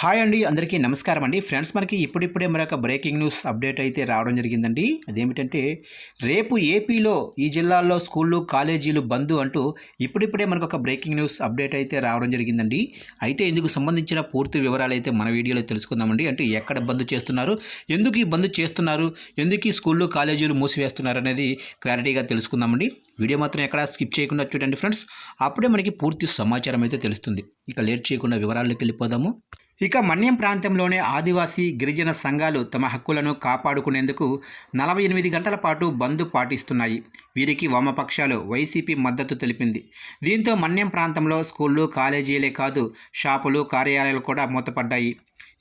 Hi అండి అందరికీ నమస్కారం అండి. ఫ్రెండ్స్ మనకి ఇప్పుడిప్పుడే మరొక బ్రేకింగ్ న్యూస్ అప్డేట్ అయితే రావడం జరిగిందండి. అదేమిటంటే రేపు ఏపీలో ఈ జిల్లాల్లో స్కూళ్ళు కాలేజీలు బంద్ అంటూ ఇప్పుడిప్పుడే మనకు ఒక బ్రేకింగ్ న్యూస్ అప్డేట్ అయితే రావడం జరిగిందండి. అయితే ఇందుకు సంబంధించిన పూర్తి వివరాలు అయితే మన వీడియోలో తెలుసుకుందామండి. అంటే ఎక్కడ బంద్ చేస్తున్నారు ఎందుకు ఈ బంద్ చేస్తున్నారు ఎందుకు ఈ స్కూళ్ళు కాలేజీలు మూసివేస్తున్నారు అనేది క్లారిటీగా తెలుసుకుందామండి. వీడియో మాత్రం ఎక్కడ స్కిప్ చేయకుండా చూడండి ఫ్రెండ్స్. అప్పుడే మనకి పూర్తి సమాచారం అయితే తెలుస్తుంది. ఇక లేట్ చేయకుండా వివరాల్లోకి వెళ్ళిపోదాము. ఇక మన్యం ప్రాంతంలోనే ఆదివాసీ గిరిజన సంఘాలు తమ హక్కులను కాపాడుకునేందుకు నలభై ఎనిమిది గంటల పాటు బంద్ పాటిస్తున్నాయి. వీరికి వామపక్షాలు వైసీపీ మద్దతు తెలిపింది. దీంతో మన్యం ప్రాంతంలో స్కూళ్ళు కాలేజీలే కాదు షాపులు కార్యాలయాలు కూడా మూతపడ్డాయి.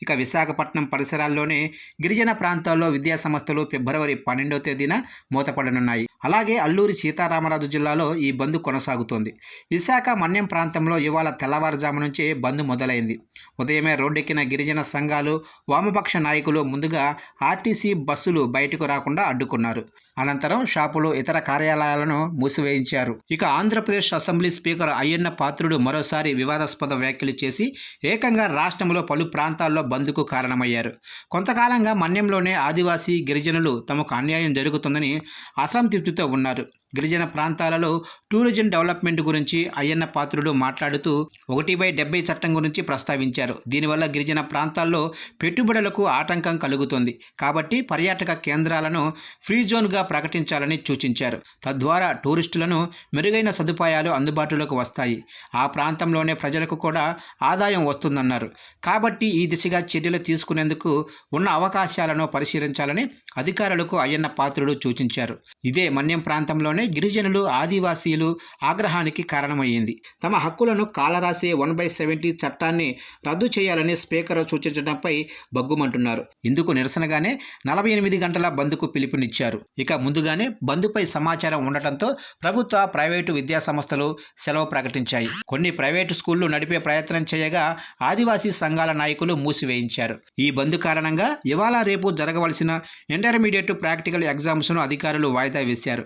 ఇక విశాఖపట్నం పరిసరాల్లోనే గిరిజన ప్రాంతాల్లో విద్యాసంస్థలు ఫిబ్రవరి పన్నెండవ తేదీన మూతపడనున్నాయి. అలాగే అల్లూరి సీతారామరాజు జిల్లాలో ఈ బంద్ కొనసాగుతోంది. విశాఖ మన్యం ప్రాంతంలో ఇవాళ తెల్లవారుజాము నుంచే బంద్ మొదలైంది. ఉదయమే రోడ్డెక్కిన గిరిజన సంఘాలు వామపక్ష నాయకులు ముందుగా ఆర్టీసీ బస్సులు బయటకు రాకుండా అడ్డుకున్నారు. అనంతరం షాపులు ఇతర కార్యాలయాలను మూసివేయించారు. ఇక ఆంధ్రప్రదేశ్ అసెంబ్లీ స్పీకర్ అయ్యన్న పాత్రుడు మరోసారి వివాదాస్పద వ్యాఖ్యలు చేసి ఏకంగా రాష్ట్రంలో పలు ప్రాంతాల్లో బంద్కు కారణమయ్యారు. కొంతకాలంగా మన్యంలోనే ఆదివాసీ గిరిజనులు తమకు అన్యాయం జరుగుతుందని అసంతృప్తితో ఉన్నారు. గిరిజన ప్రాంతాలలో టూరిజం డెవలప్మెంట్ గురించి అయ్యన్న పాత్రుడు మాట్లాడుతూ ఒకటి బై డెబ్బై చట్టం గురించి ప్రస్తావించారు. దీనివల్ల గిరిజన ప్రాంతాల్లో పెట్టుబడులకు ఆటంకం కలుగుతుంది. కాబట్టి పర్యాటక కేంద్రాలను ఫ్రీ జోన్గా ప్రకటించాలని సూచించారు. తద్వారా టూరిస్టులను మెరుగైన సదుపాయాలు అందుబాటులోకి వస్తాయి. ఆ ప్రాంతంలోనే ప్రజలకు కూడా ఆదాయం వస్తుందన్నారు. కాబట్టి ఈ దిశగా చర్యలు తీసుకునేందుకు ఉన్న అవకాశాలను పరిశీలించాలని అధికారులకు అయ్యన్న పాత్రుడు సూచించారు. ఇదే మన్యం ప్రాంతంలోనే గిరిజనులు ఆదివాసీలు ఆగ్రహానికి కారణమయ్యింది. తమ హక్కులను కాలరాసే వన్ బై సెవెంటీ చట్టాన్ని రద్దు చేయాలని స్పీకర్ సూచించడంపై బగ్గుమంటున్నారు ఇందుకు నిరసనగానే నలభై ఎనిమిది గంటల బంద్కు పిలుపునిచ్చారు. ఇక ముందుగానే బంద్పై సమాచారం ఉండటంతో ప్రభుత్వ ప్రైవేటు విద్యా సంస్థలు సెలవు ప్రకటించాయి. కొన్ని ప్రైవేటు స్కూళ్ళు నడిపే ప్రయత్నం చేయగా ఆదివాసీ సంఘాల నాయకులు మూసివేయించారు. ఈ బంద్ కారణంగా ఇవాళ రేపు జరగవలసిన ఇంటర్మీడియట్ ప్రాక్టికల్ ఎగ్జామ్స్ను అధికారులు వాయిదా వేశారు.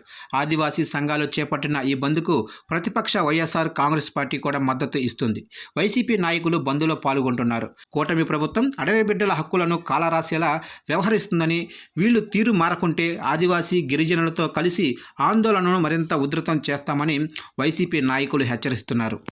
ఆదివాసీ సంఘాలు చేపట్టిన ఈ బంద్కు ప్రతిపక్ష వైఎస్ఆర్ కాంగ్రెస్ పార్టీ కూడా మద్దతు ఇస్తుంది. వైసీపీ నాయకులు బంద్లో పాల్గొంటున్నారు. కూటమి ప్రభుత్వం అడవి బిడ్డల హక్కులను కాలరాసేలా వ్యవహరిస్తుందని వీళ్ళు తీరు మారకుంటే ఆదివాసీ గిరిజనులతో కలిసి ఆందోళనను మరింత ఉధృతం చేస్తామని వైసీపీ నాయకులు హెచ్చరిస్తున్నారు.